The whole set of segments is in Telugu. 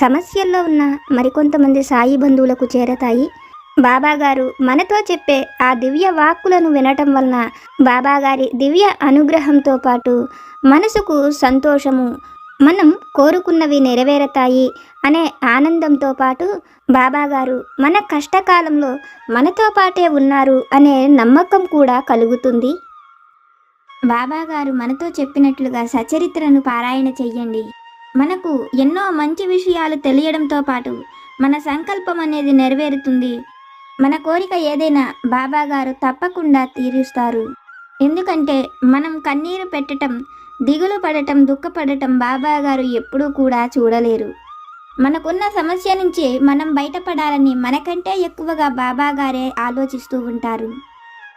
సమస్యల్లో ఉన్న మరికొంతమంది సాయి బంధువులకు చేరతాయి. బాబాగారు మనతో చెప్పే ఆ దివ్య వాక్కులను వినటం వలన బాబాగారి దివ్య అనుగ్రహంతో పాటు మనసుకు సంతోషము మనం కోరుకున్నవి నెరవేరతాయి అనే ఆనందంతో పాటు బాబాగారు మన కష్టకాలంలో మనతో పాటే ఉన్నారు అనే నమ్మకం కూడా కలుగుతుంది. బాబాగారు మనతో చెప్పినట్లుగా సచరిత్రను పారాయణ చెయ్యండి. మనకు ఎన్నో మంచి విషయాలు తెలియడంతో పాటు మన సంకల్పం అనేది నెరవేరుతుంది. మన కోరిక ఏదైనా బాబాగారు తప్పకుండా తీరుస్తారు. ఎందుకంటే మనం కన్నీరు పెట్టటం దిగులు పడటం దుఃఖపడటం బాబా గారు ఎప్పుడూ కూడా చూడలేరు. మనకున్న సమస్య నుంచి మనం బయటపడాలని మనకంటే ఎక్కువగా బాబా గారే ఆలోచిస్తూ ఉంటారు.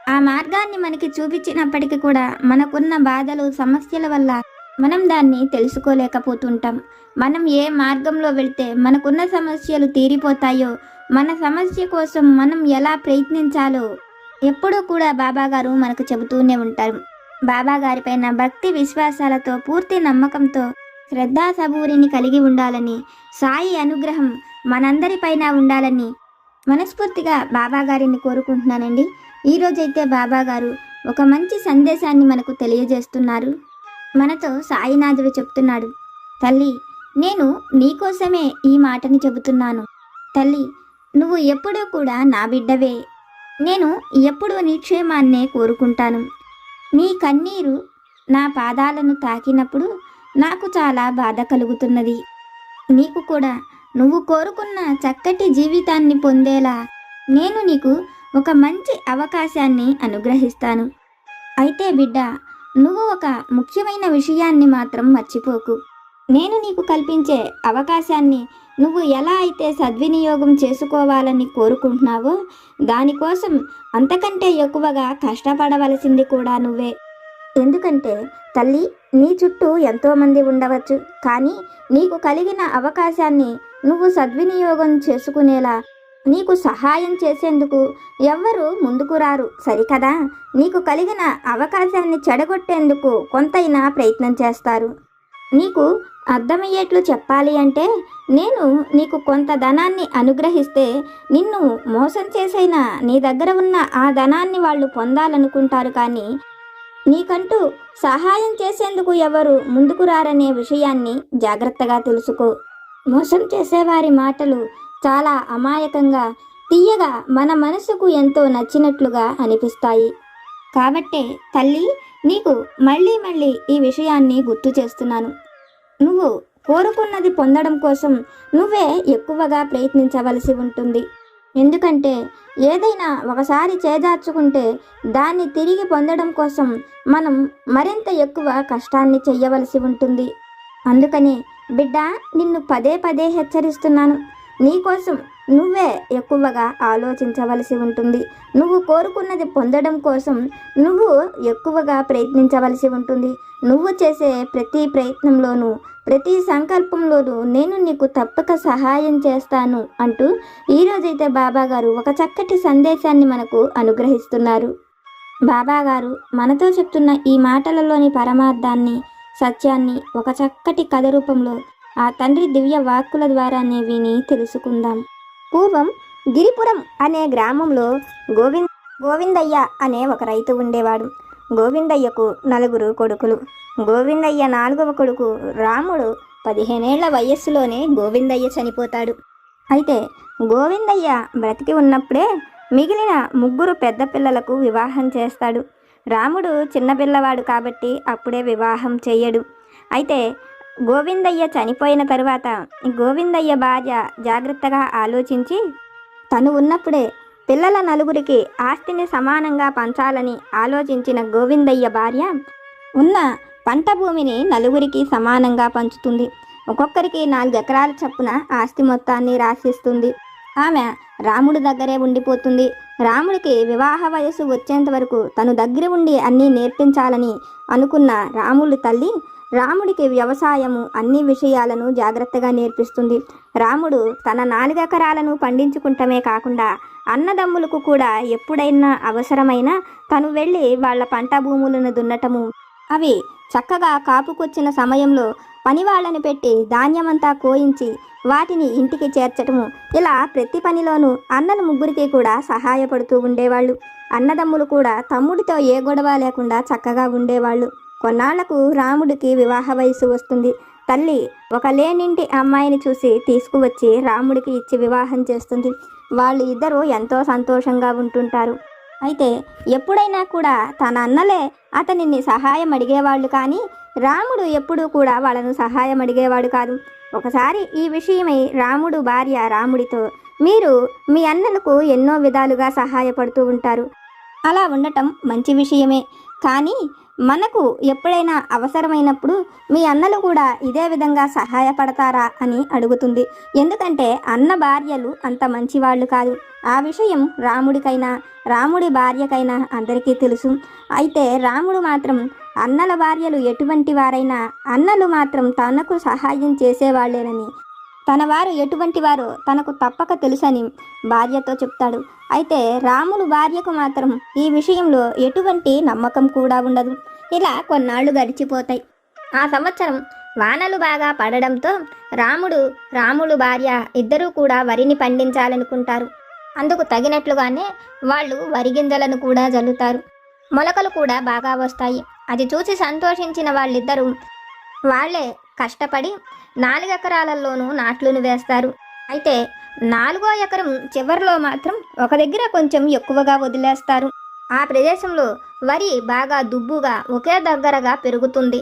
ఆ మార్గాన్ని మనకి చూపించినప్పటికీ కూడా మనకున్న బాధలు సమస్యల వల్ల మనం దాన్ని తెలుసుకోలేకపోతుంటాం. మనం ఏ మార్గంలో వెళ్తే మనకున్న సమస్యలు తీరిపోతాయో మన సమస్య కోసం మనం ఎలా ప్రయత్నించాలో ఎప్పుడూ కూడా బాబాగారు మనకు చెబుతూనే ఉంటారు. బాబాగారిపైన భక్తి విశ్వాసాలతో పూర్తి నమ్మకంతో శ్రద్ధా సబూరిని కలిగి ఉండాలని సాయి అనుగ్రహం మనందరిపైన ఉండాలని మనస్ఫూర్తిగా బాబాగారిని కోరుకుంటున్నానండి. ఈరోజైతే బాబాగారు ఒక మంచి సందేశాన్ని మనకు తెలియజేస్తున్నారు. మనతో సాయినాథుడు చెప్తున్నాడు తల్లి నేను నీకోసమే ఈ మాటని చెబుతున్నాను. తల్లి నువ్వు ఎప్పుడూ కూడా నా బిడ్డవే. నేను ఎప్పుడూ నీ క్షేమాన్నే కోరుకుంటాను. నీ కన్నీరు నా పాదాలను తాకినప్పుడు నాకు చాలా బాధ కలుగుతున్నది. నీకు కూడా నువ్వు కోరుకున్న చక్కటి జీవితాన్ని పొందేలా నేను నీకు ఒక మంచి అవకాశాన్ని అనుగ్రహిస్తాను. అయితే బిడ్డ నువ్వు ఒక ముఖ్యమైన విషయాన్ని మాత్రం మర్చిపోకు. నేను నీకు కల్పించే అవకాశాన్ని నువ్వు ఎలా అయితే సద్వినియోగం చేసుకోవాలని కోరుకుంటున్నావో దానికోసం అంతకంటే ఎక్కువగా కష్టపడవలసింది కూడా నువ్వే. ఎందుకంటే తల్లి నీ చుట్టూ ఎంతోమంది ఉండవచ్చు. కానీ నీకు కలిగిన అవకాశాన్ని నువ్వు సద్వినియోగం చేసుకునేలా నీకు సహాయం చేసేందుకు ఎవ్వరు ముందుకు రారు. సరికదా? నీకు కలిగిన అవకాశాన్ని చెడగొట్టేందుకు కొంతైనా ప్రయత్నం చేస్తారు. నీకు అర్థమయ్యేట్లు చెప్పాలి అంటే నేను నీకు కొంత ధనాన్ని అనుగ్రహిస్తే నిన్ను మోసం చేసైనా నీ దగ్గర ఉన్న ఆ ధనాన్ని వాళ్ళు పొందాలనుకుంటారు కానీ నీకంటూ సహాయం చేసేందుకు ఎవరు ముందుకు రారనే విషయాన్ని జాగ్రత్తగా తెలుసుకో. మోసం చేసేవారి మాటలు చాలా అమాయకంగా తీయగా మన మనసుకు ఎంతో నచ్చినట్లుగా అనిపిస్తాయి. కాబట్టే తల్లి నీకు మళ్ళీ మళ్ళీ ఈ విషయాన్ని గుర్తు చేస్తున్నాను. నువ్వు కోరుకున్నది పొందడం కోసం నువ్వే ఎక్కువగా ప్రయత్నించవలసి ఉంటుంది. ఎందుకంటే ఏదైనా ఒకసారి చేజార్చుకుంటే దాన్ని తిరిగి పొందడం కోసం మనం మరింత ఎక్కువ కష్టాన్ని చేయవలసి ఉంటుంది. అందుకని బిడ్డ నిన్ను పదే పదే హెచ్చరిస్తున్నాను. నీకోసం నువ్వే ఎక్కువగా ఆలోచించవలసి ఉంటుంది. నువ్వు కోరుకున్నది పొందడం కోసం నువ్వు ఎక్కువగా ప్రయత్నించవలసి ఉంటుంది. నువ్వు చేసే ప్రతి ప్రయత్నంలోనూ ప్రతి సంకల్పంలోనూ నేను నీకు తప్పక సహాయం చేస్తాను అంటూ ఈరోజైతే బాబాగారు ఒక చక్కటి సందేశాన్ని మనకు అనుగ్రహిస్తున్నారు. బాబాగారు మనతో చెప్తున్న ఈ మాటలలోని పరమార్థాన్ని సత్యాన్ని ఒక చక్కటి కథ రూపంలో ఆ తండ్రి దివ్య వాక్కుల ద్వారానే విని తెలుసుకుందాం. పూర్వం గిరిపురం అనే గ్రామంలో గోవింద్ గోవిందయ్య అనే ఒక రైతు ఉండేవాడు. గోవిందయ్యకు నలుగురు కొడుకులు. గోవిందయ్య నాలుగవ కొడుకు రాముడు పదిహేనేళ్ళ వయస్సులోనే గోవిందయ్య చనిపోతాడు. అయితే గోవిందయ్య బ్రతికి ఉన్నప్పుడే మిగిలిన ముగ్గురు పెద్ద పిల్లలకు వివాహం చేస్తాడు. రాముడు చిన్నపిల్లవాడు కాబట్టి అప్పుడే వివాహం చేయడు. అయితే గోవిందయ్య చనిపోయిన తరువాత గోవిందయ్య భార్య జాగ్రత్తగా ఆలోచించి తను ఉన్నప్పుడే పిల్లల నలుగురికి ఆస్తిని సమానంగా పంచాలని ఆలోచించిన గోవిందయ్య భార్య ఉన్న పంట భూమిని నలుగురికి సమానంగా పంచుతుంది. ఒక్కొక్కరికి నాలుగు ఎకరాల చొప్పున ఆస్తి మొత్తాన్ని రాసిస్తుంది. ఆమె రాముడి దగ్గరే ఉండిపోతుంది. రాముడికి వివాహ వయసు వచ్చేంత వరకు తను దగ్గర ఉండి అన్నీ నేర్పించాలని అనుకున్న రాముడి తల్లి రాముడికి వ్యవసాయము అన్ని విషయాలను జాగ్రత్తగా నేర్పిస్తుంది. రాముడు తన నాలుగెకరాలను పండించుకుంటమే కాకుండా అన్నదమ్ములకు కూడా ఎప్పుడైనా అవసరమైనా తను వెళ్ళి వాళ్ళ పంట భూములను దున్నటము. అవి చక్కగా కాపుకొచ్చిన సమయంలో పనివాళ్ళను పెట్టి ధాన్యమంతా కోయించి వాటిని ఇంటికి చేర్చటము. ఇలా ప్రతి పనిలోనూ అన్నల ముగ్గురికి కూడా సహాయపడుతూ ఉండేవాళ్ళు. అన్నదమ్ములు కూడా తమ్ముడితో ఏ గొడవ లేకుండా చక్కగా ఉండేవాళ్ళు. కొన్నాళ్ళకు రాముడికి వివాహ వయసు వస్తుంది. తల్లి ఒక లేనింటి అమ్మాయిని చూసి తీసుకువచ్చి రాముడికి ఇచ్చి వివాహం చేస్తుంది. వాళ్ళు ఇద్దరూ ఎంతో సంతోషంగా ఉంటుంటారు. అయితే ఎప్పుడైనా కూడా తన అన్నలే అతనిని సహాయం అడిగేవాళ్ళు కానీ రాముడు ఎప్పుడూ కూడా వాళ్ళను సహాయం అడిగేవాడు కాదు. ఒకసారి ఈ విషయమై రాముడు భార్య రాముడితో మీరు మీ అన్నలకు ఎన్నో విధాలుగా సహాయపడుతూ ఉంటారు. అలా ఉండటం మంచి విషయమే. కానీ మనకు ఎప్పుడైనా అవసరమైనప్పుడు మీ అన్నలు కూడా ఇదే విధంగా సహాయపడతారా అని అడుగుతుంది. ఎందుకంటే అన్న భార్యలు అంత మంచివాళ్ళు కాదు. ఆ విషయం రాముడికైనా రాముడి భార్యకైనా అందరికీ తెలుసు. అయితే రాముడు మాత్రం అన్నల భార్యలు ఎటువంటి వారైనా అన్నలు మాత్రం తనకు సహాయం చేసేవాళ్ళేనని తన వారు ఎటువంటి వారు తనకు తప్పక తెలుసని భార్యతో చెప్తాడు. అయితే రాములు భార్యకు మాత్రం ఈ విషయంలో ఎటువంటి నమ్మకం కూడా ఉండదు. ఇలా కొన్నాళ్ళు గడిచిపోతాయి. ఆ సంవత్సరం వానలు బాగా పడడంతో రాముడు రాములు భార్య ఇద్దరూ కూడా వరిని పండించాలనుకుంటారు. అందుకు తగినట్లుగానే వాళ్ళు వరి గింజలను కూడా జల్లుతారు. మొలకలు కూడా బాగా వస్తాయి. అది చూసి సంతోషించిన వాళ్ళిద్దరూ వాళ్ళే కష్టపడి నాలుగెకరాలలోనూ నాట్లును వేస్తారు. అయితే నాలుగో ఎకరం చివరిలో మాత్రం ఒక దగ్గర కొంచెం ఎక్కువగా వదిలేస్తారు. ఆ ప్రదేశంలో వరి బాగా దుబ్బుగా ఒకే దగ్గరగా పెరుగుతుంది.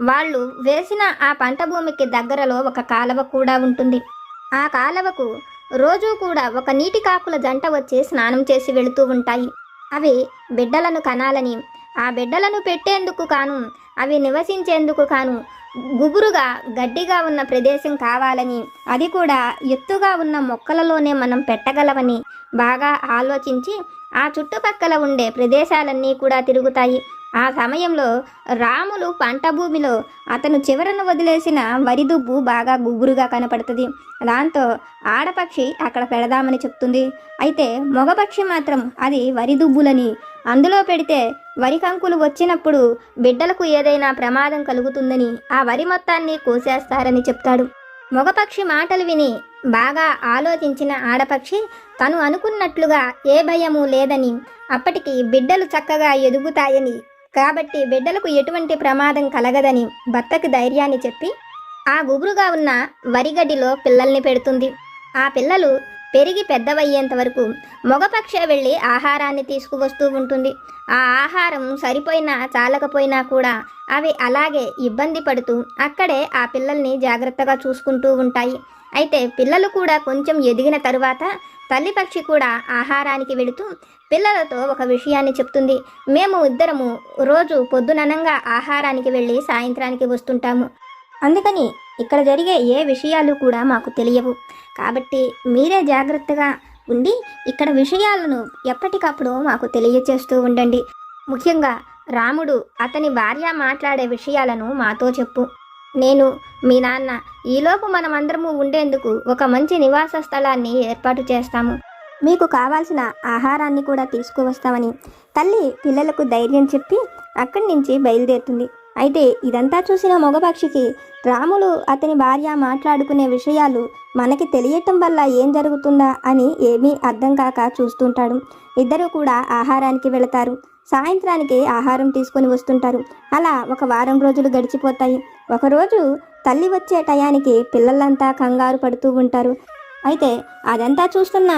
వాళ్ళు వేసిన ఆ పంట భూమికి దగ్గరలో ఒక కాలవ కూడా ఉంటుంది. ఆ కాలవకు రోజూ కూడా ఒక నీటి కాకుల జంట వచ్చి స్నానం చేసి వెళుతూ ఉంటాయి. అవి బిడ్డలను కనాలని ఆ బిడ్డలను పెట్టేందుకు కాను అవి నివసించేందుకు కాను గుబురుగా గడ్డిగా ఉన్న ప్రదేశం కావాలని అది కూడా ఎత్తుగా ఉన్న మొక్కలలోనే మనం పెట్టగలవని బాగా ఆలోచించి ఆ చుట్టుపక్కల ఉండే ప్రదేశాలన్నీ కూడా తిరుగుతాయి. ఆ సమయంలో రాములు పంట భూమిలో అతను చివరను వదిలేసిన వరిదుబ్బు బాగా గుబురుగా కనపడుతుంది. దాంతో ఆడపక్షి అక్కడ పెడదామని చెప్తుంది. అయితే మగపక్షి మాత్రం అది వరిదుబ్బులని అందులో పెడితే వరి కంకులు వచ్చినప్పుడు బిడ్డలకు ఏదైనా ప్రమాదం కలుగుతుందని ఆ వరి మొత్తాన్ని కోసేస్తారని చెప్తాడు. మగపక్షి మాటలు విని బాగా ఆలోచించిన ఆడపక్షి తను అనుకున్నట్లుగా ఏ భయము లేదని అప్పటికి బిడ్డలు చక్కగా ఎదుగుతాయని కాబట్టి బిడ్డలకు ఎటువంటి ప్రమాదం కలగదని భర్తకు ధైర్యాన్ని చెప్పి ఆ గుబురుగా ఉన్న వరిగడ్డిలో పిల్లల్ని పెడుతుంది. ఆ పిల్లలు పెరిగి పెద్దవయ్యేంత వరకు మగపక్షే వెళ్ళి ఆహారాన్ని తీసుకువస్తూ ఉంటుంది. ఆ ఆహారం సరిపోయినా చాలకపోయినా కూడా అవి అలాగే ఇబ్బంది పడుతూ అక్కడే ఆ పిల్లల్ని జాగ్రత్తగా చూసుకుంటూ ఉంటాయి. అయితే పిల్లలు కూడా కొంచెం ఎదిగిన తరువాత తల్లి పక్షి కూడా ఆహారానికి వెళుతూ పిల్లలతో ఒక విషయాన్ని చెప్తుంది. మేము ఇద్దరము రోజు పొద్దుననంగా ఆహారానికి వెళ్ళి సాయంత్రానికి వస్తుంటాము. అందుకని ఇక్కడ జరిగే ఏ విషయాలు కూడా మాకు తెలియవు. కాబట్టి మీరే జాగ్రత్తగా ఉండి ఇక్కడ విషయాలను ఎప్పటికప్పుడు మాకు తెలియచేస్తూ ఉండండి. ముఖ్యంగా రాముడు అతని భార్య మాట్లాడే విషయాలను మాతో చెప్పు. నేను మీ నాన్న ఈలోపు మనమందరము ఉండేందుకు ఒక మంచి నివాస స్థలాన్ని ఏర్పాటు చేస్తాము. మీకు కావాల్సిన ఆహారాన్ని కూడా తీసుకువస్తామని తల్లి పిల్లలకు ధైర్యం చెప్పి అక్కడి నుంచి బయలుదేరుతుంది. అయితే ఇదంతా చూసిన మగపక్షికి రాములు అతని భార్య మాట్లాడుకునే విషయాలు మనకి తెలియటం వల్ల ఏం జరుగుతుందా అని ఏమీ అర్థం కాక చూస్తుంటాడు. ఇద్దరు కూడా ఆహారానికి వెళతారు. సాయంత్రానికి ఆహారం తీసుకొని వస్తుంటారు. అలా ఒక వారం రోజులు గడిచిపోతాయి. ఒకరోజు తల్లి వచ్చే టయానికి పిల్లలంతా కంగారు పడుతూ ఉంటారు. అయితే అదంతా చూస్తున్న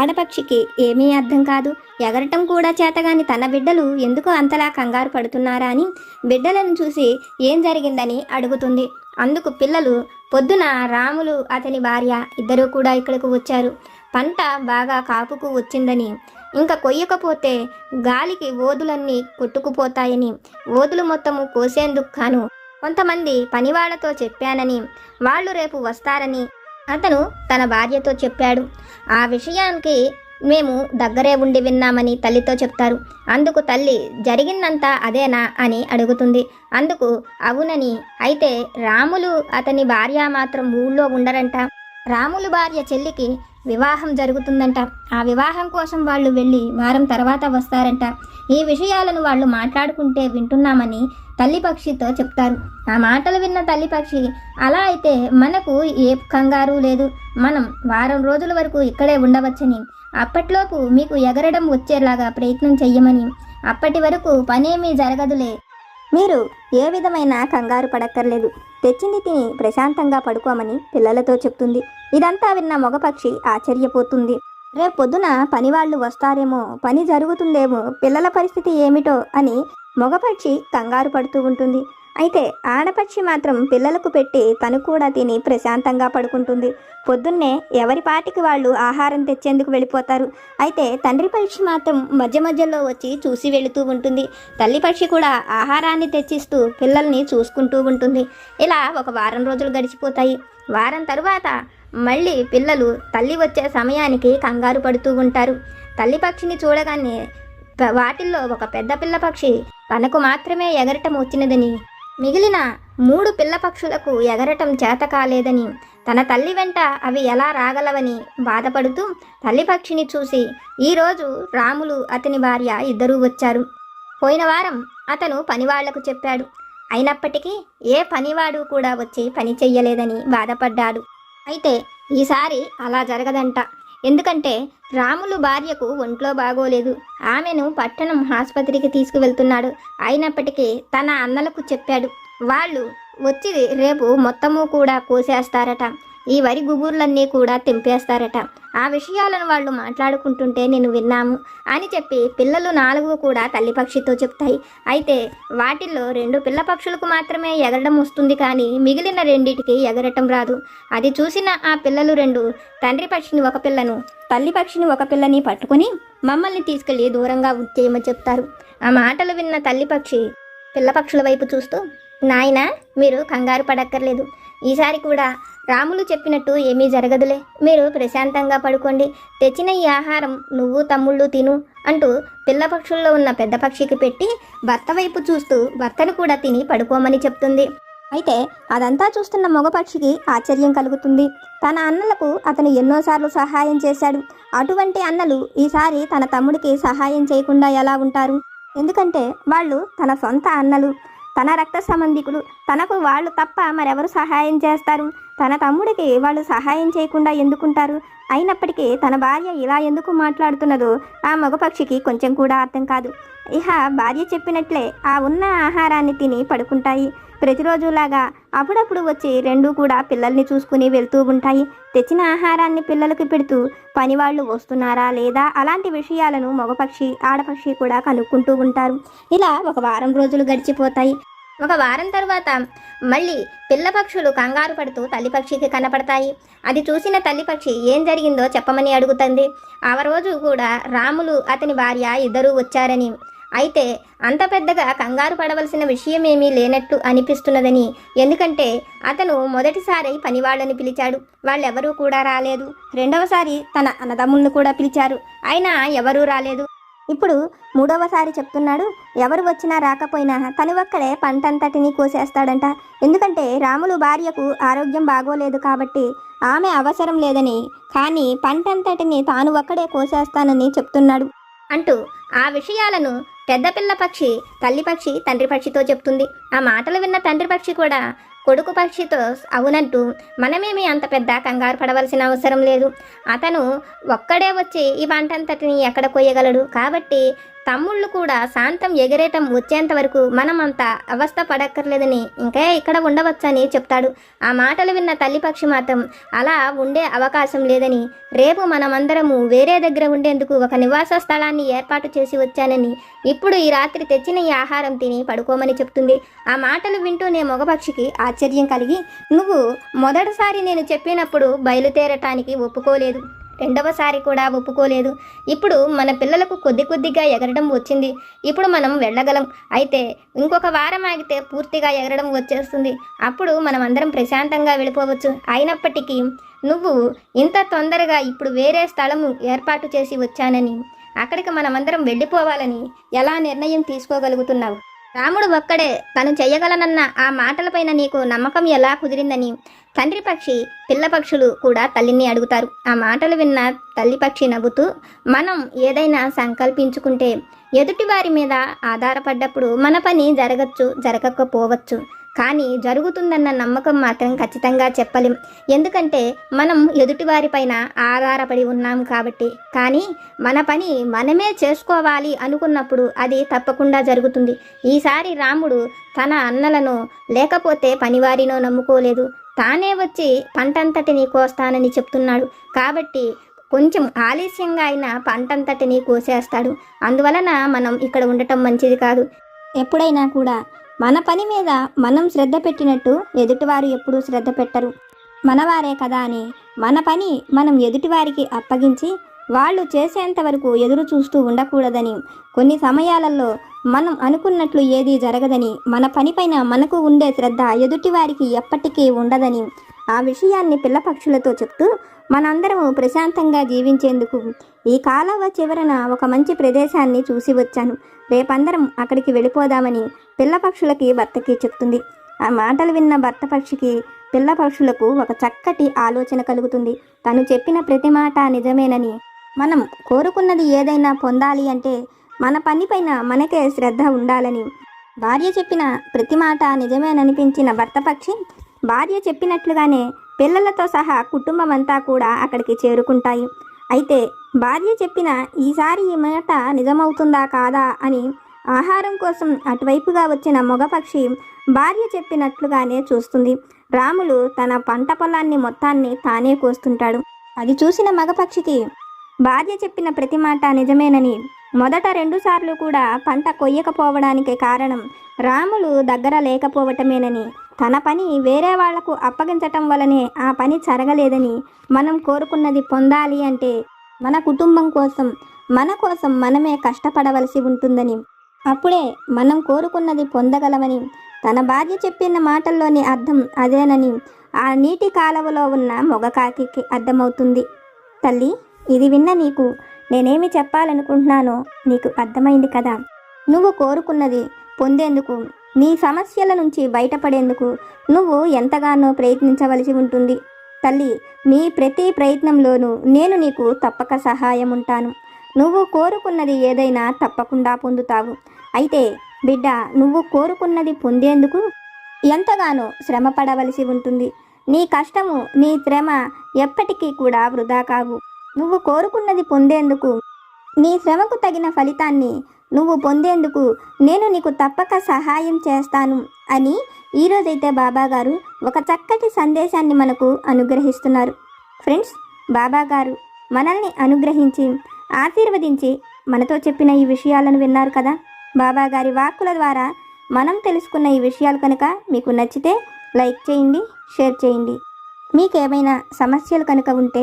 ఆడపక్షికి ఏమీ అర్థం కాదు. ఎగరటం కూడా చేతగాని తన బిడ్డలు ఎందుకు అంతలా కంగారు పడుతున్నారా అని బిడ్డలను చూసి ఏం జరిగిందని అడుగుతుంది. అందుకు పిల్లలు పొద్దున రాములు అతని భార్య ఇద్దరూ కూడా ఇక్కడకు వచ్చారు. పంట బాగా కాపుకు వచ్చిందని ఇంకా కొయ్యకపోతే గాలికి ఓదులన్నీ కొట్టుకుపోతాయని. ఓదులు మొత్తము కోసేందుకు కాను కొంతమంది పనివాళ్ళతో చెప్పానని వాళ్ళు రేపు వస్తారని అతను తన భార్యతో చెప్పాడు. ఆ విషయానికి మేము దగ్గరే ఉండి విన్నామని తల్లితో చెప్తారు. అందుకు తల్లి జరిగిందంతా అదేనా అని అడుగుతుంది. అందుకు అవునని. అయితే రాములు అతని భార్య మాత్రం ఊళ్ళో ఉండరంట. రాములు భార్య చెల్లికి వివాహం జరుగుతుందంట. ఆ వివాహం కోసం వాళ్ళు వెళ్ళి వారం తర్వాత వస్తారంట. ఈ విషయాలను వాళ్ళు మాట్లాడుకుంటే వింటున్నామని తల్లి పక్షితో చెప్తారు. ఆ మాటలు విన్న తల్లి పక్షి అలా అయితే మనకు ఏ కంగారు లేదు. మనం వారం రోజుల వరకు ఇక్కడే ఉండవచ్చని. అప్పట్లోపు మీకు ఎగరడం వచ్చేలాగా ప్రయత్నం చెయ్యమని. అప్పటి వరకు పనేమీ జరగదులే. మీరు ఏ విధమైన కంగారు పడక్కర్లేదు. తెచ్చింది తిని ప్రశాంతంగా పడుకోమని పిల్లలతో చెప్తుంది. ఇదంతా విన్న మగపక్షి ఆశ్చర్యపోతుంది. రేపు పొద్దున పనివాళ్ళు వస్తారేమో పని జరుగుతుందేమో పిల్లల పరిస్థితి ఏమిటో అని మగపక్షి కంగారు పడుతూ ఉంటుంది. అయితే ఆడపక్షి మాత్రం పిల్లలకు పెట్టి తను కూడా తిని ప్రశాంతంగా పడుకుంటుంది. పొద్దున్నే ఎవరి పాటికి వాళ్ళు ఆహారం తెచ్చేందుకు వెళ్ళిపోతారు. అయితే తండ్రి పక్షి మాత్రం మధ్య మధ్యలో వచ్చి చూసి వెళుతూ ఉంటుంది. తల్లి పక్షి కూడా ఆహారాన్ని తెచ్చిస్తూ పిల్లల్ని చూసుకుంటూ ఉంటుంది. ఇలా ఒక వారం రోజులు గడిచిపోతాయి. వారం తరువాత మళ్ళీ పిల్లలు తల్లి వచ్చే సమయానికి కంగారు పడుతూ ఉంటారు. తల్లి పక్షిని చూడగానే వాటిల్లో ఒక పెద్ద పిల్ల పక్షి తనకు మాత్రమే ఎగరటం వచ్చినదని మిగిలిన మూడు పిల్ల పక్షులకు ఎగరటం చేత కాలేదని తన తల్లి వెంట అవి ఎలా రాగలవని బాధపడుతూ తల్లి పక్షిని చూసి ఈరోజు రాములు అతని భార్య ఇద్దరూ వచ్చారు. పోయిన వారం అతను పనివాళ్ళకు చెప్పాడు. అయినప్పటికీ ఏ పనివాడు కూడా వచ్చి పని చెయ్యలేదని బాధపడ్డాడు. అయితే ఈసారి అలా జరగదంట. ఎందుకంటే రాములు భార్యకు ఒంట్లో బాగోలేదు. ఆమెను పట్టణం ఆసుపత్రికి తీసుకువెళ్తున్నాడు. అయినప్పటికీ తన అన్నలకు చెప్పాడు వాళ్ళు వచ్చి రేపు మొత్తము కూడా కోసేస్తారట. ఈ వరి గుబూర్లన్నీ కూడా తెంపేస్తారట. ఆ విషయాలను వాళ్ళు మాట్లాడుకుంటుంటే నేను విన్నాము అని చెప్పి పిల్లలు నాలుగు కూడా తల్లి పక్షితో చెప్తాయి. అయితే వాటిల్లో రెండు పిల్ల పక్షులకు మాత్రమే ఎగరడం వస్తుంది కానీ మిగిలిన రెండిటికి ఎగరటం రాదు. అది చూసిన ఆ పిల్లలు రెండు తండ్రి పక్షిని ఒక పిల్లను తల్లి పక్షిని ఒక పిల్లని పట్టుకుని మమ్మల్ని తీసుకెళ్ళి దూరంగా ఉచ్చేయమని చెప్తారు. ఆ మాటలు విన్న తల్లి పక్షి పిల్ల పక్షుల వైపు చూస్తూ నాయన మీరు కంగారు పడక్కర్లేదు. ఈసారి కూడా రాములు చెప్పినట్టు ఏమీ జరగదులే. మీరు ప్రశాంతంగా పడుకోండి. తెచ్చిన ఈ ఆహారం నువ్వు తమ్ముళ్ళు తిను అంటూ పిల్ల పక్షుల్లో ఉన్న పెద్ద పక్షికి పెట్టి భర్త వైపు చూస్తూ భర్తను కూడా తిని పడుకోమని చెప్తుంది. అయితే అదంతా చూస్తున్న మగపక్షికి ఆశ్చర్యం కలుగుతుంది. తన అన్నలకు అతను ఎన్నోసార్లు సహాయం చేశాడు. అటువంటి అన్నలు ఈసారి తన తమ్ముడికి సహాయం చేయకుండా ఎలా ఉంటారు? ఎందుకంటే వాళ్ళు తన సొంత అన్నలు. తన రక్త సంబంధికులు. తనకు వాళ్ళు తప్ప మరెవరు సహాయం చేస్తారు? తన తమ్ముడికి వాళ్ళు సహాయం చేయకుండా ఎందుకుంటారు? అయినప్పటికీ తన భార్య ఇలా ఎందుకు మాట్లాడుతున్నదో ఆ మగపక్షికి కొంచెం కూడా అర్థం కాదు. ఇహ భార్య చెప్పినట్లే ఆ ఉన్న ఆహారాన్ని తిని పడుకుంటాయి. ప్రతిరోజులాగా అప్పుడప్పుడు వచ్చి రెండు కూడా పిల్లల్ని చూసుకుని వెళ్తూ ఉంటాయి. తెచ్చిన ఆహారాన్ని పిల్లలకి పెడుతూ పనివాళ్ళు వస్తున్నారా లేదా అలాంటి విషయాలను మగపక్షి ఆడపక్షి కూడా కనుక్కుంటూ ఉంటారు. ఇలా ఒక వారం రోజులు గడిచిపోతాయి. ఒక వారం తర్వాత మళ్ళీ పిల్ల పక్షులు కంగారు పడుతూ తల్లి పక్షికి కనపడతాయి. అది చూసిన తల్లి పక్షి ఏం జరిగిందో చెప్పమని అడుగుతుంది. ఆ రోజు కూడా రాములు అతని భార్య ఇద్దరూ వచ్చారని. అయితే అంత పెద్దగా కంగారు పడవలసిన విషయం ఏమీ లేనట్టు అనిపిస్తున్నదని. ఎందుకంటే అతను మొదటిసారి పనివాళ్ళని పిలిచాడు. వాళ్ళెవరూ కూడా రాలేదు. రెండవసారి తన అన్నదమ్ములను కూడా పిలిచారు. అయినా ఎవరూ రాలేదు. ఇప్పుడు మూడవసారి చెప్తున్నాడు ఎవరు వచ్చినా రాకపోయినా తను ఒక్కడే పంటంతటిని కోసేస్తాడంట. ఎందుకంటే రాములు భార్యకు ఆరోగ్యం బాగోలేదు కాబట్టి ఆమె అవసరం లేదని కానీ పంటంతటిని తాను ఒక్కడే కోసేస్తానని చెప్తున్నాడు. అంటూ ఆ విషయాలను పెద్ద పిల్ల పక్షి తల్లి పక్షి తండ్రి పక్షితో చెప్తుంది. ఆ మాటలు విన్న తండ్రి పక్షి కూడా కొడుకు పక్షితో అవునంటూ మనమేమి అంత పెద్ద కంగారు పడవలసిన అవసరం లేదు. అతను ఒక్కడే వచ్చి ఈ పంటంతటిని ఎక్కడ కొయ్యగలడు? కాబట్టి తమ్ముళ్ళు కూడా శాంతం ఎగిరేటం వచ్చేంత వరకు మనం అంత అవస్థ పడక్కర్లేదని ఇంకా ఇక్కడ ఉండవచ్చని చెప్తాడు. ఆ మాటలు విన్న తల్లి పక్షి మాత్రం అలా ఉండే అవకాశం లేదని రేపు మనమందరము వేరే దగ్గర ఉండేందుకు ఒక నివాస స్థలాన్ని ఏర్పాటు చేసి వచ్చానని ఇప్పుడు ఈ రాత్రి తెచ్చిన ఈ ఆహారం తిని పడుకోమని చెప్తుంది. ఆ మాటలు వింటూనే మగపక్షికి ఆశ్చర్యం కలిగి నువ్వు మొదటిసారి నేను చెప్పినప్పుడు బయలుదేరటానికి ఒప్పుకోలేదు. రెండవసారి కూడా ఒప్పుకోలేదు. ఇప్పుడు మన పిల్లలకు కొద్ది కొద్దిగా ఎగరడం వచ్చింది. ఇప్పుడు మనం వెళ్ళగలం. అయితే ఇంకొక వారం ఆగితే పూర్తిగా ఎగరడం వచ్చేస్తుంది. అప్పుడు మనం అందరం ప్రశాంతంగా వెళ్ళిపోవచ్చు. అయినప్పటికీ నువ్వు ఇంత తొందరగా ఇప్పుడు వేరే స్థలము ఏర్పాటు చేసి వచ్చానని అక్కడికి మనమందరం వెళ్ళిపోవాలని ఎలా నిర్ణయం తీసుకోగలుగుతున్నావు? రాముడు ఒక్కడే తను చేయగలనన్న ఆ మాటలపైన నీకు నమ్మకం ఎలా కుదిరిందని తండ్రి పక్షి పిల్ల పక్షులు కూడా తల్లిని అడుగుతారు. ఆ మాటలు విన్న తల్లి పక్షి నవ్వుతూ మనం ఏదైనా సంకల్పించుకుంటే ఎదుటి వారి మీద ఆధారపడ్డప్పుడు మన పని జరగచ్చు జరగకపోవచ్చు. కానీ జరుగుతుందన్న నమ్మకం మాత్రం ఖచ్చితంగా చెప్పలేం. ఎందుకంటే మనం ఎదుటివారిపైన ఆధారపడి ఉన్నాం కాబట్టి. కానీ మన పని మనమే చేసుకోవాలి అనుకున్నప్పుడు అది తప్పకుండా జరుగుతుంది. ఈసారి రాముడు తన అన్నలను లేకపోతే పనివారినో నమ్ముకోలేదు. తానే వచ్చి పంటంతటిని కోస్తానని చెప్తున్నాడు. కాబట్టి కొంచెం ఆలస్యంగా అయినా పంటంతటిని కోసేస్తాడు అందువలన మనం ఇక్కడ ఉండటం మంచిది కాదు. ఎప్పుడైనా కూడా మన పని మీద మనం శ్రద్ధ పెట్టినట్టు ఎదుటివారు ఎప్పుడూ శ్రద్ధ పెట్టరు. మనవారే కదా అని మన పని మనం ఎదుటివారికి అప్పగించి వాళ్ళు చేసేంత వరకు ఎదురు చూస్తూ ఉండకూడదని. కొన్ని సమయాలలో మనం అనుకున్నట్లు ఏదీ జరగదని మన పనిపైన మనకు ఉండే శ్రద్ధ ఎదుటివారికి ఎప్పటికీ ఉండదని. ఆ విషయాన్ని పిల్ల పక్షులతో చెప్తూ మనందరము ప్రశాంతంగా జీవించేందుకు ఈ కాలవ చివరన ఒక మంచి ప్రదేశాన్ని చూసి వచ్చాను. రేపందరం అక్కడికి వెళ్ళిపోదామని పిల్ల పక్షులకి భర్తకి చెప్తుంది. ఆ మాటలు విన్న భర్త పక్షికి పిల్ల పక్షులకు ఒక చక్కటి ఆలోచన కలుగుతుంది. తను చెప్పిన ప్రతి మాట నిజమేనని మనం కోరుకున్నది ఏదైనా పొందాలి అంటే మన పనిపైన మనకే శ్రద్ధ ఉండాలని. భార్య చెప్పిన ప్రతి మాట నిజమేననిపించిన భర్త పక్షి భార్య చెప్పినట్లుగానే పిల్లలతో సహా కుటుంబం అంతా కూడా అక్కడికి చేరుకుంటాయి. అయితే భార్య చెప్పిన ఈసారి ఈ మాట నిజమవుతుందా కాదా అని ఆహారం కోసం అటువైపుగా వచ్చిన మొగపక్షి భార్య చెప్పినట్లుగానే చూస్తుంది. రాములు తన పంట పొలాన్ని మొత్తాన్ని తానే కోస్తుంటాడు. అది చూసిన మగపక్షికి భార్య చెప్పిన ప్రతి మాట నిజమేనని మొదట రెండుసార్లు కూడా పంట కొయ్యకపోవడానికి కారణం రాములు దగ్గర లేకపోవటమేనని తన పని వేరే వాళ్ళకు అప్పగించటం వలనే ఆ పని జరగలేదని మనం కోరుకున్నది పొందాలి అంటే మన కుటుంబం కోసం మన కోసం మనమే కష్టపడవలసి ఉంటుందని. అప్పుడే మనం కోరుకున్నది పొందగలమని తన భార్య చెప్పిన మాటల్లోని అర్థం అదేనని ఆ నీటి కాలవలో ఉన్న మొగకాకి అర్థమవుతుంది. తల్లి ఇది విన్న నీకు నేనేమి చెప్పాలనుకుంటున్నానో నీకు అర్థమైంది కదా. నువ్వు కోరుకున్నది పొందేందుకు నీ సమస్యల నుంచి బయటపడేందుకు నువ్వు ఎంతగానో ప్రయత్నించవలసి ఉంటుంది. తల్లి నీ ప్రతి ప్రయత్నంలోనూ నేను నీకు తప్పక సహాయం ఉంటాను నువ్వు కోరుకున్నది ఏదైనా తప్పకుండా పొందుతావు. అయితే బిడ్డ నువ్వు కోరుకున్నది పొందేందుకు ఎంతగానో శ్రమ పడవలసి ఉంటుంది. నీ కష్టము నీ శ్రమ ఎప్పటికీ కూడా వృధా కావు. నువ్వు కోరుకున్నది పొందేందుకు నీ శ్రమకు తగిన ఫలితాన్ని నువ్వు పొందేందుకు నేను నీకు తప్పక సహాయం చేస్తాను అని ఈరోజైతే బాబాగారు ఒక చక్కటి సందేశాన్ని మనకు అనుగ్రహిస్తున్నారు. ఫ్రెండ్స్ బాబాగారు మనల్ని అనుగ్రహించి ఆశీర్వదించి మనతో చెప్పిన ఈ విషయాలను విన్నారు కదా? బాబాగారి వాక్కుల ద్వారా మనం తెలుసుకున్న ఈ విషయాలు కనుక మీకు నచ్చితే లైక్ చేయండి షేర్ చేయండి. మీకు ఏమైనా సమస్యలు కనుక ఉంటే